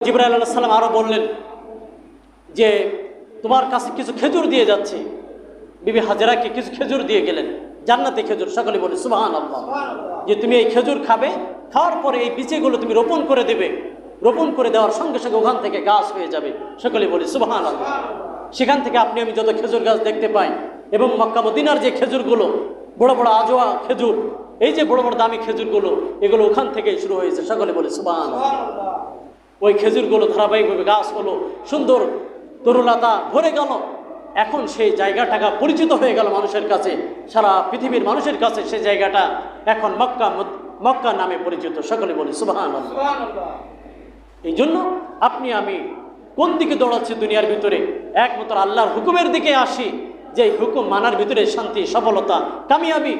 জিব্রাইল আলাহ সাল্লাম আরও বললেন যে, তোমার কাছে কিছু খেজুর দিয়ে যাচ্ছে। বিবি হাজারাকে কিছু খেজুর দিয়ে গেলেন। জান্নাতে খেজুর, সকলে বলে সুবাহান আল্লাহ যে, তুমি এই খেজুর খাবে, খাওয়ার পরে এই বীজগুলো তুমি রোপণ করে দেবে। রোপণ করে দেওয়ার সঙ্গে সঙ্গে ওখান থেকে গাছ হয়ে যাবে। সকলে বলে সুবাহান আল্লাহ সেখান থেকে আপনি, আমি যত খেজুর গাছ দেখতে পাই এবং মক্কা মদিনার যে খেজুরগুলো, বড় বড় আজোয়া খেজুর, এই যে বড় বড় দামি খেজুরগুলো, এগুলো ওখান থেকেই শুরু হয়েছে। সকলে বলে সুবাহান ওই খেজুরগুলো ধারাবাহিকভাবে গাছ হলো সুন্দর তরুলতা ভরে গেল। এখন সেই জায়গাটাকা পরিচিত হয়ে গেল মানুষের কাছে। সারা পৃথিবীর মানুষের কাছে সেই জায়গাটা এখন মক্কা মক্কা নামে পরিচিত। সকলে বলি সুবাহান এই জন্য আপনি আমি কোন দিকে দৌড়াচ্ছি দুনিয়ার ভিতরে? একমাত্র আল্লাহর হুকুমের দিকে আসি। যে হুকুম মানার ভিতরে শান্তি সফলতা কামিয়াবি।